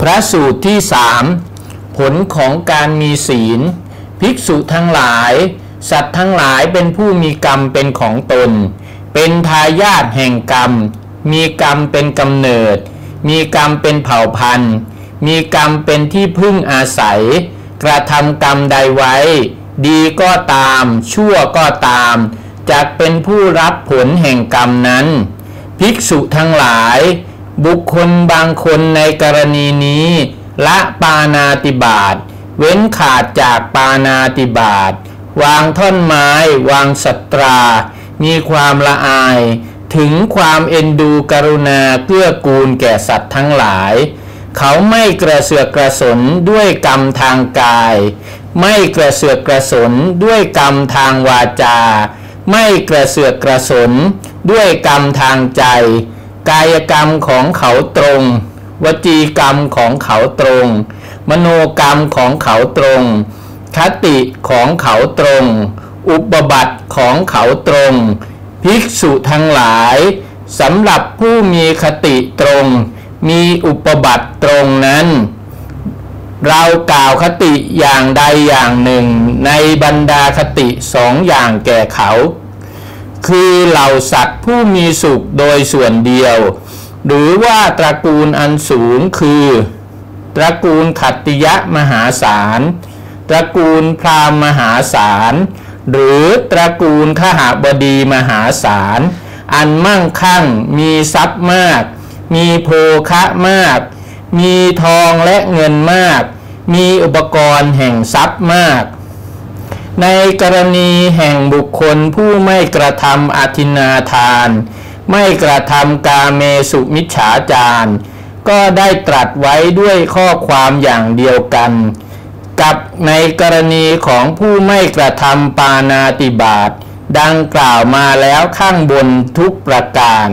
พระสูตรที่สามผลของการมีศีล ภิกษุทั้งหลาย สัตว์ทั้งหลายเป็นผู้มีกรรมเป็นของตน เป็นทายาทแห่งกรรม มีกรรมเป็นกำเนิด มีกรรมเป็นเผ่าพันธุ์ มีกรรมเป็นที่พึ่งอาศัย กระทำกรรมใดไว้ ดีก็ตาม ชั่วก็ตามจะเป็นผู้รับผลแห่งกรรมนั้น ภิกษุทั้งหลาย บุคคลบางคนในกรณีนี้ ละปานาติบาตเว้นขาดจากปานาติบาตวางท่อนไม้ วางสตรา มีความละอาย ถึงความเอ็นดูกรุณาเกื้อกูลแก่สัตว์ทั้งหลาย เขาไม่กระเสือกกระสนด้วยกรรมทางกาย ไม่กระเสือกกระสนด้วยกรรมทางวาจา ไม่กระเสือกกระสนด้วยกรรมทางใจ กายกรรมของเขาตรง วจีกรรมของเขาตรง มโนกรรมของเขาตรง คติของเขาตรง อุปบัติของเขาตรง ภิกษุทั้งหลายสำหรับผู้มีคติตรง มีอุปบัติตรงนั้น เรากล่าวคติอย่างใดอย่างหนึ่ง ในบรรดาคติสองอย่างแก่เขา คือเหล่าสัตว์ผู้มีสุขโดยส่วนเดียว หรือว่าตระกูลอันสูงคือ ตระกูลขัตติยะมหาศาล ตระกูลพราหมมหาศาล หรือตระกูลขหาบดีมหาศาล อันมั่งคั่ง มีทรัพย์มาก มีโภคะมาก มีทองและเงินมาก มีอุปกรณ์แห่งทรัพย์มาก ในกรณีแห่งบุคคลผู้ไม่กระทำอธินาทาน ไม่กระทำกาเมสุมิจฉาจารก็ได้ตรัสไว้ด้วยข้อความอย่างเดียวกัน กับในกรณีของผู้ไม่กระทำปานาติบาตดังกล่าวมาแล้วข้างบนทุกประการ